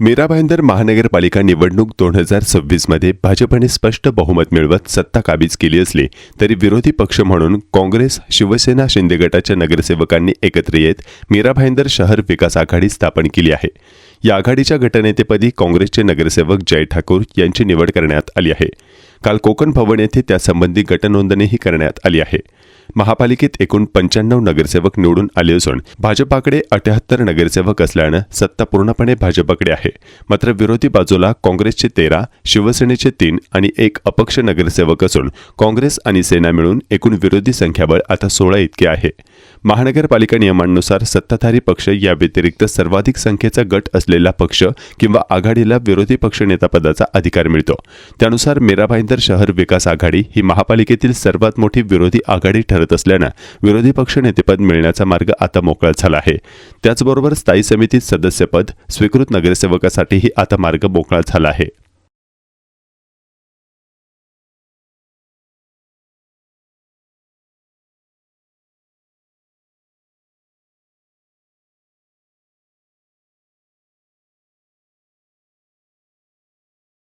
मीरा भाईंदर महानगरपालिका निवडणूक दोन हजार सव्वीसमध्ये भाजपने स्पष्ट बहुमत मिळवत सत्ता काबीज केली असली तरी विरोधी पक्ष म्हणून काँग्रेस शिवसेना शिंदे गटाच्या नगरसेवकांनी एकत्र येत मीरा भाईंदर शहर विकास आघाडी स्थापन केली आहे. या आघाडीच्या गटनेतेपदी काँग्रेसचे नगरसेवक जय ठाकूर यांची निवड करण्यात आली आहे. काल कोकण भवन येथे त्यासंबंधी गटनोंदणीही करण्यात आली आहे. महापालिकेत एकूण पंच्याण्णव नगरसेवक निवडून आले असून भाजपाकडे अठ्याहत्तर नगरसेवक असल्यानं सत्ता पूर्णपणे भाजपकडे आहे. मात्र विरोधी बाजूला काँग्रेसचे तेरा शिवसेनेचे तीन आणि एक अपक्ष नगरसेवक असून काँग्रेस आणि सेना मिळून एकूण विरोधी संख्याबळ आता सोळा इतके आहे. महानगरपालिका नियमांनुसार सत्ताधारी पक्ष या व्यतिरिक्त सर्वाधिक संख्येचा गट असलेला पक्ष किंवा आघाडीला विरोधी पक्ष नेतापदाचा अधिकार मिळतो. त्यानुसार मीरा भाईंदर शहर विकास आघाडी ही महापालिकेतील सर्वात मोठी विरोधी आघाडी ठरत असल्यानं विरोधी पक्ष नेतेपद मिळण्याचा मार्ग आता मोकळा झाला आहे. त्याचबरोबर स्थायी समितीत सदस्यपद स्वीकृत नगरसेवकासाठीही आता मार्ग मोकळा झाला आहे.